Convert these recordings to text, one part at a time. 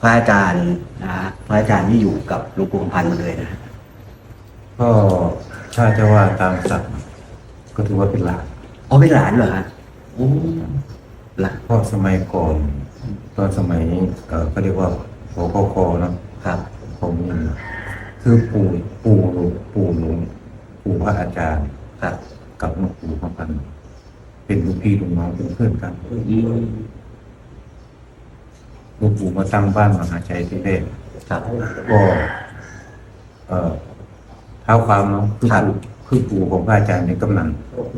พระอาจารย์นะฮะพระอาจารย์ที่อยู่กับหลวงปู่คำพันธ์มาเลยนะฮะก็ถ้าจะว่าตามศักดิ์ก็ถือว่าเป็นหลานอ๋อเป็นหลานเหรอฮะโอ้หลานเพราะสมัยก่อน ตอนสมัยเออเขาเรียกว่าโอคคเนาะครับผมนี่คือปู่ปู่หลวงปู่หลวงปู่พระอาจารย์ครับกับหลวงปู่พระพันธ์เป็นลูกพี่ลูกน้องเป็นเพื่อนกันอืมห ลวงปู่มาตั้งบ้านมหาชัยที่แรกครับก็เอ่อเท้าความเนาะคือครับ ปู่คือปู่ของพระอาจารย์ในกำนัน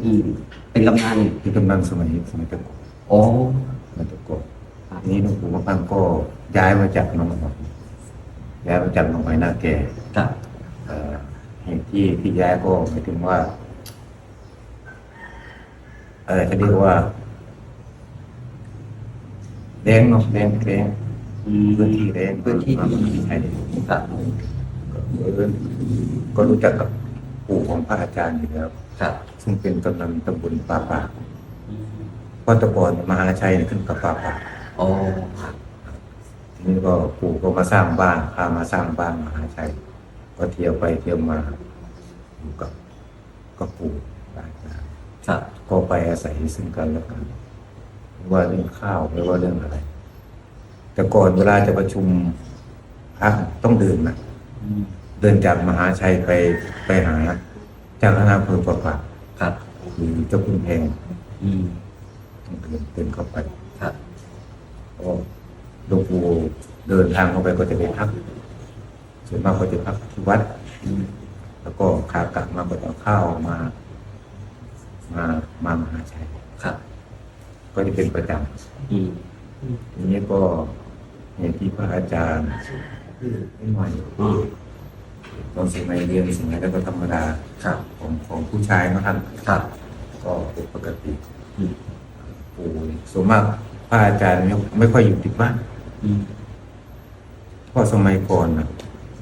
อืมเป็นกำนันที่กำนันสมัยสมัยตะกอนโอ้สมัยตะกอนทีนี้หลวงปู่พระพันธ์ก็ย้ายมาจากหนองหอยย้ายมาจากหนองหอยนาแก่ ครับเอ่อเหตุที่ที่ย้ายก็หมายถึงว่าเออเขาเรียกว่า แดงเนาะแดงแดงอืมพื้นที่แดงพื้นที่มาใช่ครับก็เอิ้นก็รู้จักกับปู่ของพระอาจารย์อยู่แล้วครับซึ่งเป็นกำนันตำบลป่าปากเพราะแตะกอนมหาชัยเนี่ยขึ้นกับป่าปากโอ้ครับทีนี้ก็ปู่ก็มาสร้างบ้านพามาสร้างบ้านมหาชัย ก็เที่ยวไปเที่ยวมาอยู่กับกับปู่พระอาจารย์ครับก็ไปอาศัยซึ่งกันและกัน ไม่ว่าเรื่องข้าวไม่ว่าเรื่องอะไร แต่ก่อนเวลาจะประชุมพระต้องเดินนะอืมเดินจากมหาชัยไปไปหาเจ้าคณะอำเภอประปาครับคือเจ้าคุณแพงอืมต้องเดินเดินเข้าไปครับก็หลวงปู่เดินทางเข้าไปก็จะไปพักส่วนมากก็จะพักที่วัดอืมแล้วก็ขากลับมาก็จะเอาข้าวมา มา มามหาชัยครับ ก็จะเป็นประจอืมำทีนี้ก็เหตุที่พระอาจารย์ไม่ไหวอืมตอนสมัยเรียนสมัยแล้วก็ธรรมดาครับของของผู้ชายเนอะท่านครับ ก็เป็นปกติอืมปู่ส่วนมากพระอาจารย์ไม่ไม่ค่อยอยู่ติดบ้านอืมเพราะสมัยก่อนนะ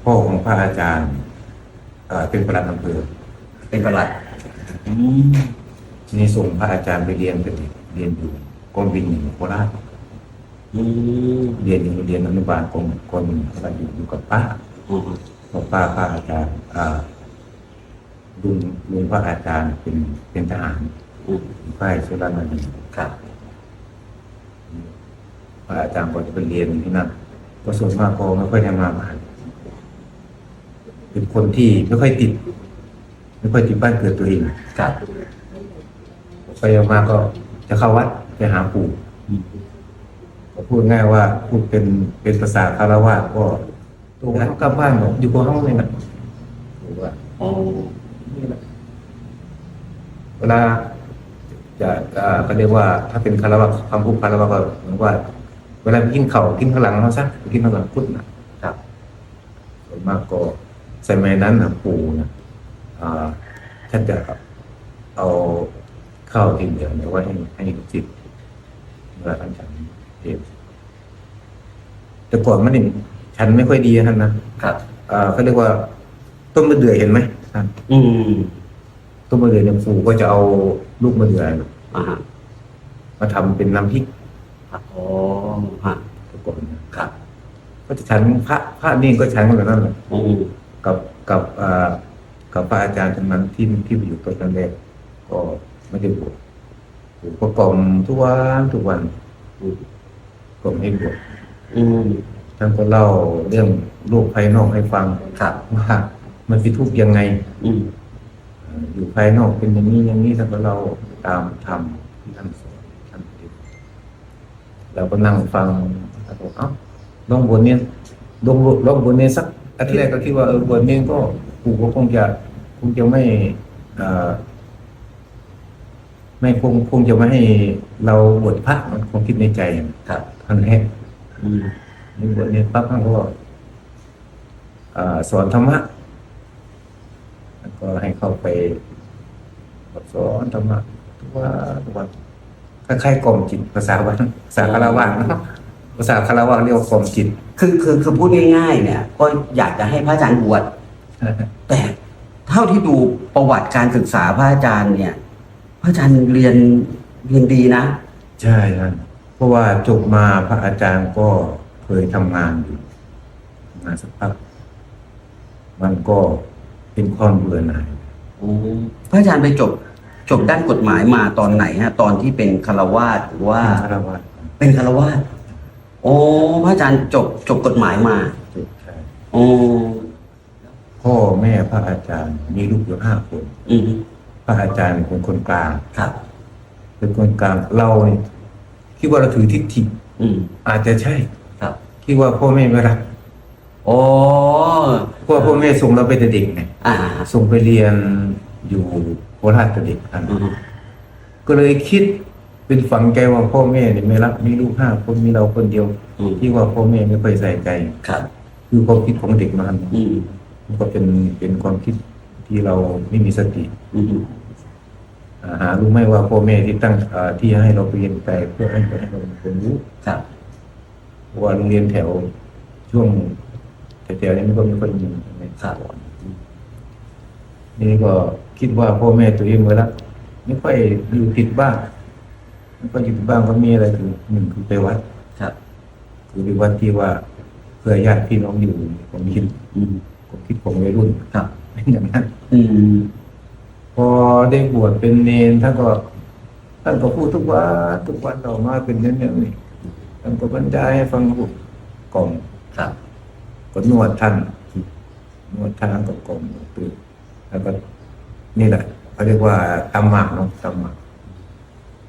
พ่อของพระอาจารย์เอ่อเป็นประหลัดอำเภอเป็นประหลัดอืมทีนี้ส่งพระอาจารย์ไปเรียนเป็นเด็กเรียนอยู่ กรมบินอยู่โคราชอืมเรียนอยู่เรียนอนุบาลกรมกรมบินโคราชอยู่อยู่กับป้าอืมเพราะป้าพระอาจารย์อ่าลุงลุงพระอาจารย์เป็นเป็นทหารอืมอยู่ค่ายสุรานารีครับพระอาจารย์ก็จะไปเรียนอยู่ที่นั่นก็ส่วนมากก็ไม่ค่อยได้มาบ้านเป็นคนที่ไม่ค่อยติด ไม่ค่อยติดบ้านเกิดตัวเองครับไปมาก็จะเข้าวัด ไปหาปู่ก็พูดง่ายว่าพูดเป็นเป็นภาษาคารวะก็ตัวเขากลับบ้านบอกอยู่กับห้องเลยนะบอกว่าโอ้นี่แหละเวลาจะอ่าก็เรียกว่า ถ้าเป็นคารวะคำพูดคารวะก็เหมือนว่า เวลาไปกินเข่ากินข้างหลังเขาซะไปกินข้างหลังพุทธนะครับส่วนมากก็สมัยนั้นนะปู่นะท่านจะเอาข้าวกินเดียวเนี่ยไว้ให้ให้ลูก ศิษย์เมื่อท่านฉันเองแต่ก่อนมันนี่ฉันไม่ค่อยดีท่านนะครับอ่าเขาเรียกว่า ต้นมะเดื่อเห็นไหมท่านอืมต้นมะเดื่อเนี่ยปู่ก็จะเอาลูกมะเดื่ออ่าฮะมาทำเป็นน้ำพริกครับโอ้ฮะแต่ก่อนนะครับก็จะฉันพระพระนี่ก็ฉันกันแบบนั้นแหละอืมกับกับอ่ากับพระอาจารย์ท่านนั้นที่ที่ไปอยู่ต้นนั้นแรกก็ไม่ได้บวช ปู่ก็กล่อมทุกวันทุกวันอืมกล่อมให้บวชอืมท่านก็เล่าเรื่องโลกภายนอกให้ฟังครับว่ามันเป็นทุกข์ยังไง อืมเอ่ออยู่ภายนอกเป็นอย่างนี้อย่างนี้ท่านก็เล่าตามธรรมที่ท่านสอนท่านปฏิบัติเราก็นั่งฟังแล้วก็เอ้าลองบวชเนี่ยลองบวชลองบวชเนี่ยสักอาทิตย์แรกก็คิดว่าเออบวชเนี่ยก็ปู่ก็คงจะคงจะไม่เอ่อ ไม่คงคงจะไม่ให้เราบวชพระมันคงคิดในใจครับท่านแรกอืมนี่บวชเนี่ยปั๊บท่านก็อ่าสอนธรรมะแล้วก็ให้เข้าไปสอนธรรมะทุกวันทุกวันคล้ายๆกล่อมจิตภาษาวันภาษาคารวะเนอะภาษาคารวะเรียกว่ากล่อมจิต คือคือคือพูดง่ายๆเนี่ย ก็อยากจะให้พระอาจารย์บวชแต่เท่าที่ดูประวัติการศึกษาพระอาจารย์เนี่ย พระอาจารย์เรียนเรียนดีนะใช่ครับเพราะว่าจบมาพระอาจารย์ก็เคยทำงานอยู่ทำงานสักพักมันก็เป็นความเบื่อหน่ายอืมพระอาจารย์ไปจบจบด้านกฎหมายมาตอนไหนฮะ ตอนที่เป็นคารวาสหรือว่าคารวะเป็นคารวาสโอ้พระอาจารย์จบจบกฎหมายมาจุดใช่โอ้พ่อแม่พระอาจารย์มีลูกอยู่ห้าคน อืมพ ระอาจารย์เป็นคนกลางครับเป็นคนกลางเราเนี่ยคิดว่าเราถือทิฏฐิอืมอาจจะใช่ครับคิดว่าพ่อแม่ไม่รักโอ้เพราะว่าพ่อแม่ส่งเราไปแต่เด็กไงอ่าส่งไปเรียนอยู่โคราชแต่เด็กอันอืมก็เลยคิดเป็นฝังใจว่าพ่อแม่เนี่ยไม่รักมีลูกห้าคนมีเราคนเดียว อืมที่ว่าพ่อแม่ไม่ค่อยใส่ใจ ครับคือความคิดของเด็กมันอืมมันก็เป็นเป็นความคิดที่เราไม่มีสติ อืมอ่า หารู้ไหมว่าพ่อแม่ที่ตั้งอ่าที่ให้เราไปเรียนแต่เพื่อให้ให้เราเป็นคนรู้ครับเพราะว่าโรงเรียนแถวช่วงแถวๆนี้มันก็ไม่ค่อยมีใช่ไหมครับนี่ก็คิดว่าพ่อแม่ตัวเองเมื่อละไม่ค่อยอยู่ติดบ้านไม่ค่อยอยู่ติดบ้านก็มีอะไรคือหนึ่งคือไปวัดครับคือไปวัดที่ว่าเพื่อญาติพี่น้องอยู่ผมคิดอืมผมคิดของวัยรุ่นครับเป็นอย่างนั้น อืมพอได้บวชเป็นเนนท่านก็ท่านก็พูดทุกวันทุกวันออกมาเป็นเรื่องๆนี่ท่านก็บรรยายให้ฟังพูดกล่อมครับก็นวดท่านนวดท่านก็กล่อมตื่นแล้วก็นี่แหละเขาเรียกว่าตำหมากเนาะตำหมาก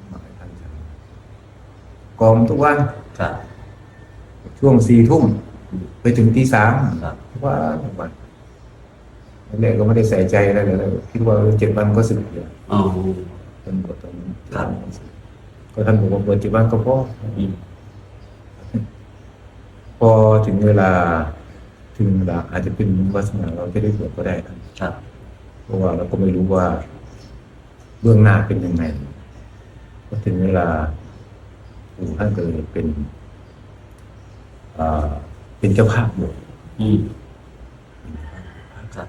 หมากให้ท่านฉันกล่อมทุกวันครับช่วงสี่ทุ่มไปถึงตีสามครับทุกวันทุกวัน แรกๆก็ไม่ได้ใส่ใจอะไรเลยคิดว่าเจ็ดวันก็สึกอยู่อ๋อท่านบอกตอนนี้ครับก็ท่านบอกว่าเปิดเจ็ดวันก็พออืมพอถึงเวลา ถึงเวลาอาจจะเป็นวาสนาเราจะได้บวชก็ได้นะครับเพราะว่าเราก็ไม่รู้ว่า เบื้องหน้าเป็นยังไงพอถึงเวลาปู่ท่านก็เลยเป็นอ่าเป็นเจ้าภาพบวช อืมครับ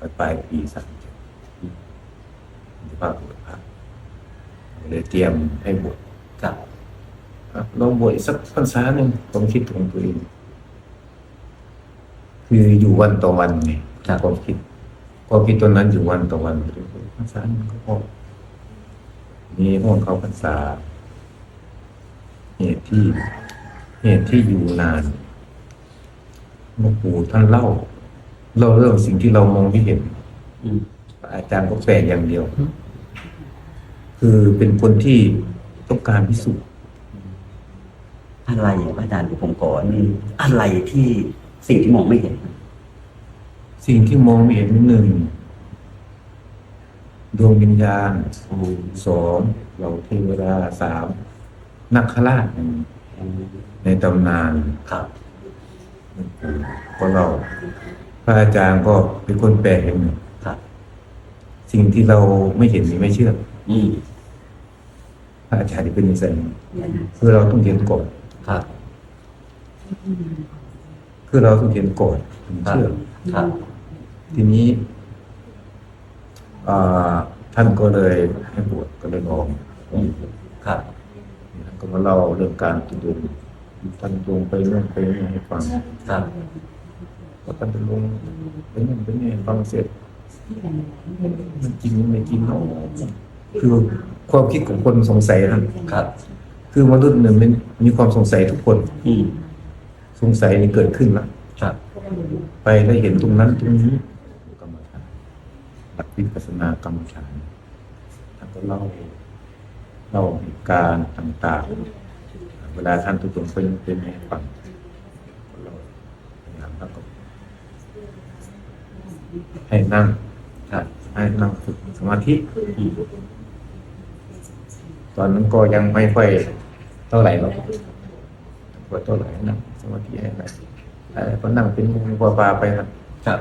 ปลายปลายปีสามเจ็ดเจ้าภาพบวชพระก็เลยเตรียมให้บวชครับครับลองบวชอีกสักพรรษาหนึ่งผมคิดของตัวเองคืออยู่วันต่อวันไงครับความคิดความคิดตัวนั้นอยู่วันต่อวันพรรษาหนึ่งก็พอมีห้องเขาพรรษาเหตุที่เหตุที่อยู่นานหลวงปู่ท่านเล่า เล่าเรื่องสิ่งที่เรามองไม่เห็นอืมอาจารย์ก็แปลอย่างเดียว คือเป็นคนที่ต้องการพิสูจน์อะไรพระอาจารย์ผมขอนี่อะไรที่สิ่งที่มองไม่เห็น สิ่งที่มองไม่เห็นหนึ่งดวงวิญญาณอืมสองเหล่าเทวดาสามนักขราชในตำนานครับก็เราพ ระอาจารย์ก็เป็นคนแปลกอย่างหนึ่งครับ สิ่งที่เราไม่เห็นนี่ไม่เชื่ออืมพระอาจารย์ที่เป็นนิสัยนี้คือเราต้องเห็นก่อนครับ คือเราต้องเห็นก่อนถึงครับเชื่อครับ ทีนี้อ่าท่านก็เลยให้บวชก็เลยลองครับท่านก็มาเล่าเรื่องการตุดงท่านลงไปเรื่องไปนี่ให้ฟังครับ พอท่านไปลงไปนี่ไปนี่ให้ฟังเสร็จมันจริงหรือไม่จริงเนาะคือความคิดของคนสงสัยนะครับครับคือมนุษย์เนี่ยมันมีความสงสัยทุกคนอืมสงสัยนี่เกิดขึ้นแล้วครับ ไปได้เห็นตรงนั้นตรงนี้กรรมฐานหลักวิปัสสนากรรมฐานท่านก็เล่าเล่าเหตุการณ์ต่างๆ เวลาท่านทุกคนเป็นเป็นให้ฟังก็เล่าอย่างแล้วก็ ให้นั่งครับให้นั่งฝึกสมาธิอืมตอนนั้นก็ยังไม่ค่อยเท่าไหร่หรอกก็เท่าไหร่นั่งสมาธิให้ไหนอะไรก็นั่งเป็นงูปลาปลาไปนะครับ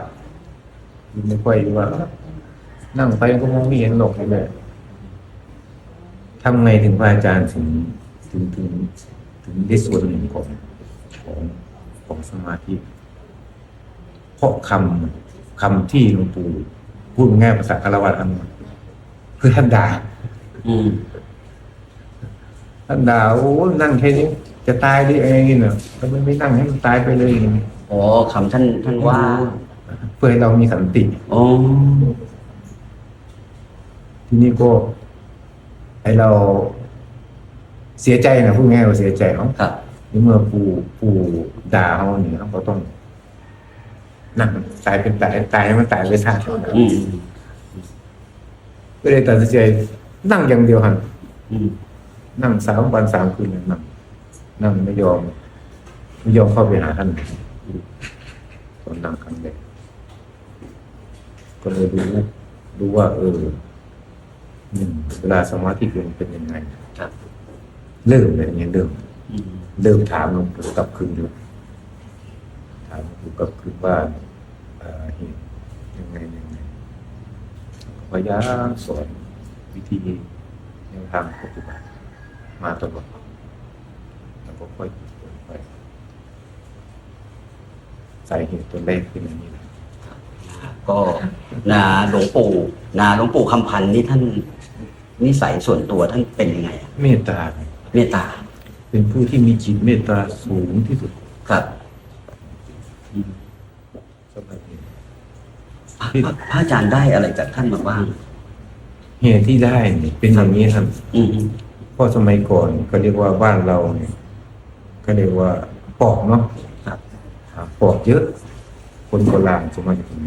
ไม่ค่อยว่า นั่งไปก็มองไม่เห็นหรอกเลยทำไงถึงพระอาจารย์ถึงถึงถึงถึงได้ส่วนหนึ่งของของของสมาธิเพราะคำ คำที่หลวงปู่พูดง่ายภาษาคารวะอันคือท่านด่าอืมท่านด่าโอ้นั่งแค่นี้จะตายหรืออะไรอย่างเงี้ยทำไมไม่นั่งให้มันตายไปเลยอย่างเงี้ยอ๋อคำท่านท่านว่า เพื่อให้เรามีสันติอ๋อทีนี้ก็ให้เราเสียใจนะพูดง่ายๆว่าเสียใจเนาะครับในเมื่อปู่ปู่ด่าเขาเนี่ยเขาก็ต้อง นั่งตายเป็นตายตายให้มันตายไปซะอืมก็เลยตัดสินใจนั่งอย่างเดียวหันอืมนั่งสามวันสามคืนเลยนั่งนั่งไม่ยอมไม่ยอมเข้าไปหาท่านตอนนั่งครั้งแรกก็เลยรู้รู้ว่า เออหนึ่งเวลาสมาธิเป็นเป็นยังไงครับเริ่มเลยอย่างเงี้ยเริ่มอืมเริ่มถามหลวงปู่กลับคืนอยู่ถามหลวงปู่กลับคืนว่า เอ่อเหตุยังไงยังไงพยายามสอนวิธีแนวทางปฏิบัติมาตลอดแล้วก็ค่อยเปิดไปสาเหตุตัวเป็นอย่านี้นะก็นาหลวงปู่นาหลวงปู่คำพันธ์นี่ท่านนิสัยส่วนตัวท่านเป็นยังไงอะเมตตา เมตตา เป็นผู้ที่มีจิตเมตตาสูงที่สุดครับอืม สำหรับนี้ พระพระพระอาจารย์ได้อะไรจากท่านมาบ้าง เหตุที่ได้เนี่ยเป็นอย่างนี้ครับอืมเพราะสมัยก่อนก็เรียกว่าบ้านเราเนี่ยก็เรียกว่าปอกเนาะครับอ่าปอกเยอะ คนโบราณสมัยก่อน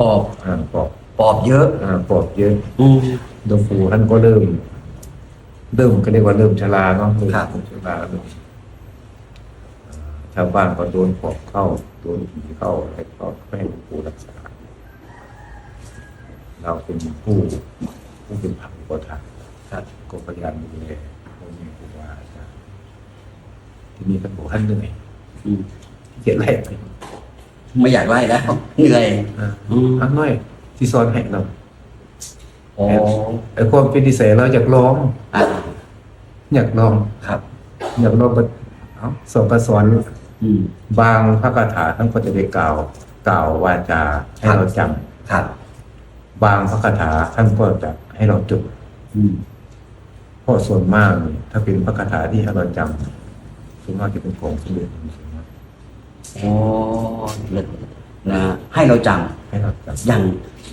ปอบอ่าปอกปอบเยอะอ่าปอกเยอะอืมหลวงปู่ท่านก็เริ่ม เริ่มก็เรียกว่าเริ่มชราเนาะเริ่มครับชราเริ่มอ่าชาวบ้านก็โดนปอกเข้าโดนผีเข้าอะไรก็ไม่ให้หลวงปู่รักษา เราเป็นผู้ผู้เป็นผักอุปถัมภ์ครับก็พยายามดูแลพ่อแม่ครูบาอาจารย์ทีนี้ท่านบอกท่านเหนื่อยอืมที่เกียจไล่ไม่อยากไล่แล้วเหนื่อยอ่าอืมอันน้อยที่สอนให้เราอ๋อไอ้ความเป็นนิสัยเราอยากลองอ่าอยากลองครับ อยากลองก็เอาสอนก็สอนบางพระคาถาท่านก็จะไปกล่าว กล่าววาจาให้เราจำครับ บางพระคาถาท่านก็จะให้เราจดอืมเพราะส่วนมากเนี่ยถ้าเป็นพระคาถาที่ให้เราจำส่วนมากจะเป็นของสมเด็จพระส่วนมากอ๋อนะให้เราจให้เราจำำอย่าง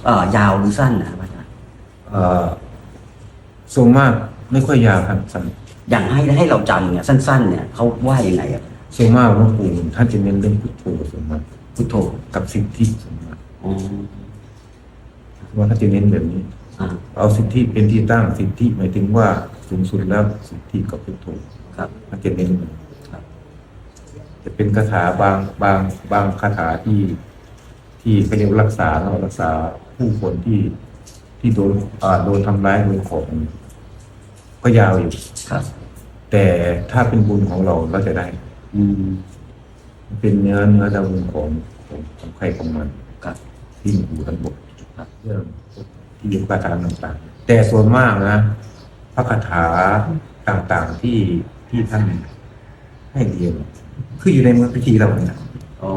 เอ่อยาวหรือสั้นนะครับอาจารย์เอ่อส่วนมากไม่ค่อยยาวครับสั้นอย่างให้ให้เราจำเนี่ยสั้น ๆ เนี่ยเขาว่ายังไงอะส่วนมากหลวงปู่ท่านจะเน้นเรื่องพุทโธส่วนมากพุทโธกับสิ่งที่ส่วนมาก อ๋อส่วนมากท่านจะเน้นแบบนี้อ่าเอาสิ่งที่เป็นที่ตั้งสิ่งที่หมายถึงว่าสูงสุดแล้วสิ่งที่กับพุทโธครับท่านจะเน้นครับจะเป็นคาถาบางบางบางคาถาที่ที่เขาเรียกว่ารักษาเนาะรักษาผู้คนที่ที่โดนอ่าโดนทำร้ายโดนของก็ยาวอยู่ครับ แต่ถ้าเป็นบุญของเราเราจะได้ อืมเป็นเนื้อเนื้อดำบุญของของของใครของมันครับที่อยู่ทั้งหมดครับ เรื่องที่อยู่คาถาต่างๆแต่ส่วนมากนะพระคาถาต่างๆที่ที่ท่านให้เรียนคืออยู่ในมือพิธีเราเนี่ยอ๋อ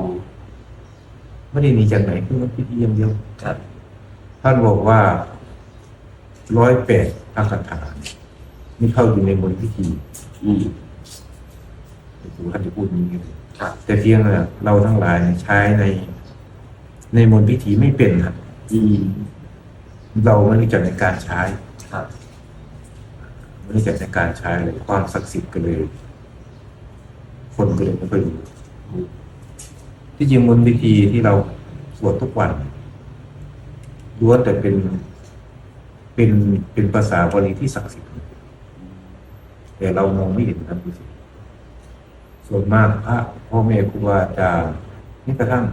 ไม่ได้หนีจากไหนคือมันพิธีอย่างเดียวครับท่านบอกว่าร้อยแปดพระคาถานี่เข้าอยู่ในบนพิธีอืมหลวงปู่ท่านจะพูดอย่างนี้เลยครับแต่เพียงแต่เราทั้งหลายใช้ในในมนต์พิธีไม่เป็นครับ อืมเราไม่รู้จักในการใช้ครับไม่รู้จักในการใช้เลยความศักดิ์สิทธิ์ก็เลย คนก็เลยไม่ค่อยรู้อืมที่จริงมนต์พิธีที่เราสวดทุกวันล้วนแต่เป็นเป็นเป็นภาษาบาลีที่ศักดิ์สิทธิ์แต่เรามองไม่เห็นครับดูสิส่วนมากพระพ่อแม่ครูบาอาจารย์นี่กระทั่ง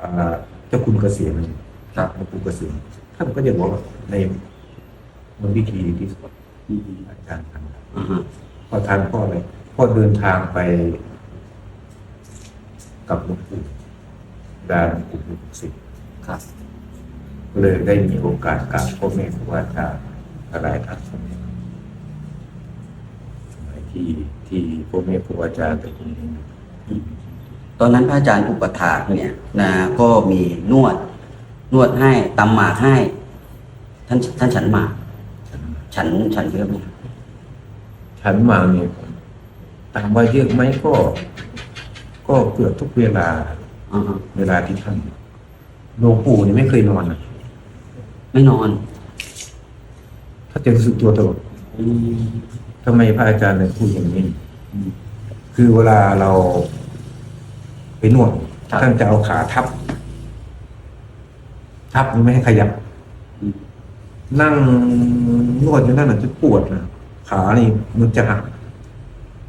อ่าเจ้าคุณเกษียณ ครับหลวงปู่เกษียณท่านก็จะบอกว่าในมนต์พิธีที่สวดอืมอาจารย์ทำพอทานพ่ออะไรพ่อเดินทางไป กับหลวงปู่ดานหลวงปู่สิทธิ์ครับเลยได้มีโอกาสกราบพ่อแม่ครูอาจารย์หลายท่านสมัยสมัยที่ที่พ่อแม่ครูอาจารย์แต่คนนี้ตอนนั้นพระอาจารย์อุปถากเนี่ยนะก็มีนวด นวดให้ตำหมากให้ ท่านท่านฉันหมากฉันฉันเยอะไหมฉันมาเนี่ยถามว่าเยอะไหมก็ ก็เกือบทุกเวลาอ่าฮะเวลาที่ท่านหลวงปู่นี่ไม่เคยนอนนะไม่นอนถ้าจะรู้สึกตัวตลอดอืมทำไมพระอาจารย์ถึงพูดอย่างนี้ อืม คือเวลาเราไปนวดครับ ท่านจะเอาขาทับ ทับนี่ไม่ให้ขยับ นั่งนวดอยู่นั่นน่ะจะปวดนะขานี่มันจะหัก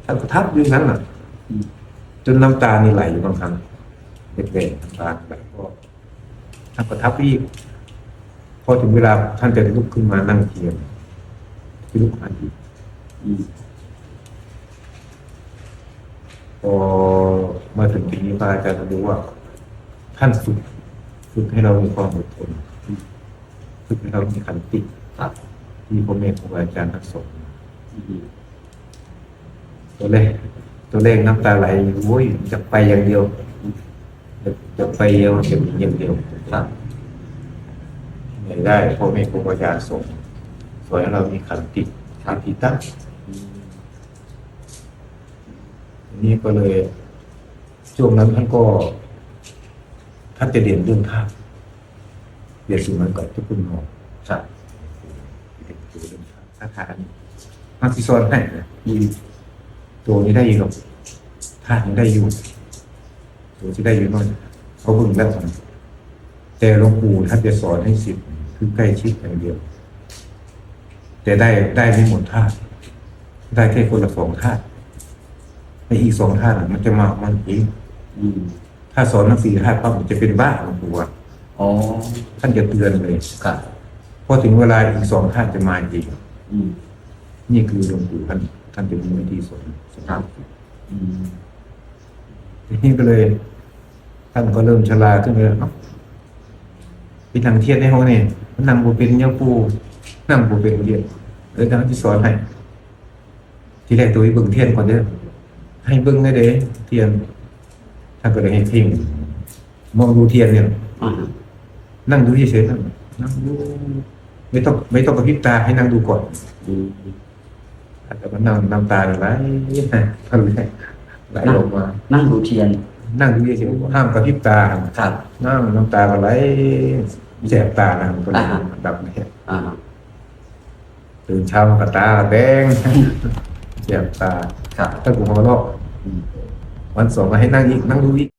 ท่านก็ทับอยู่นั้นน่ะ จนน้ำตานี่ไหลอยู่บางครั้งเด็กๆน้ำตาไหลก็ท่านก็ทับอีกพอถึงเวลาท่านจะลุกขึ้นมานั่งเทียนที่ลุกขึ้นอีกพอมาถึงปีนี้พระอาจารย์ก็รู้ว่า ท่านฝึก ฝึกให้เรามีความอดทนฝึกให้เรามีขันติครับที่พ่อแม่ครูอาจารย์ท่านสอนอืมตัวเลขตัวเลขน้ำตาไหลโอ้ยจะไปอย่างเดียวจะไปเดียวจะมีอย่างเดียวครับไม่ได้พ่อแม่ครูอาจารย์ส่งสอนให้เรามีขันติขันติตั้งนี้ก็เลยช่วงนั้นท่านก็ ท่านจะเรียนเรื่องธาตุเรียนสิ่งนั้นก่อนทุกคนมองครับเรียนเรื่องธาตุธาตุนี้มาที่ซ้อนให้นะอืมตัวนี้ได้อยู่หรอกธาตุนี้ได้อยู่ ตัวที่ได้อยู่น้อยเขาเบึงแล้วกันแต่หลวงปู่ท่านจะสอนให้สิทธิ์คือใกล้ชิดอย่างเดียว แต่ได้ได้ไม่หมดธาตุได้แค่คนละสองธาตุในอีกสองธาตุน่ะมันจะมาของมันเองอืม ถ้าสอนทั้งสี่ธาตุปั๊บมันจะเป็นบ้าหลวงปู่ว่าอ๋อท่านจะเตือนเลยครับพอถึงเวลาอีกสองธาตุจะมาเองอืมนี่คือหลวงปู่ท่านท่านจะมีวิธีสอนสอนครับอืมทีนี้ก็เลย ท่านก็เริ่มชราขึ้นเลยเอ้าไปนั่งเทียนในห้องนี่มันนั่งบูเป็นยังปูนั่งบูเป็นเรียนเออท่านที่สอนให้ ทีแรกตัวให้เบิ่งเทียนก่อนเด้อให้เบิ่งได้เด้เทียน ท่านก็เลยให้เพ่งมองดูเทียนเนี่ยอ่านั่งดูเฉยๆนั่งนั่งดูไม่ต้องไม่ต้องกระพริบตาให้นั่งดูก่อนอืมอาจจะมันนั่งน้ำตาไหลท่านเลยไหลออกมา นั่งดูเทียน นั่งดูเฉยๆห้ามกระพริบตาครับนั่งน้ำตาก็ไหลแสบตานะมันก็เลยอ่าฮะดับเนี่ยอ่าตื่นเช้ามาก็ตาแดงแสบตาครับถ้ากูหัวเราะอืม วันสองก็ให้นั่งอีกนั่งดูอีก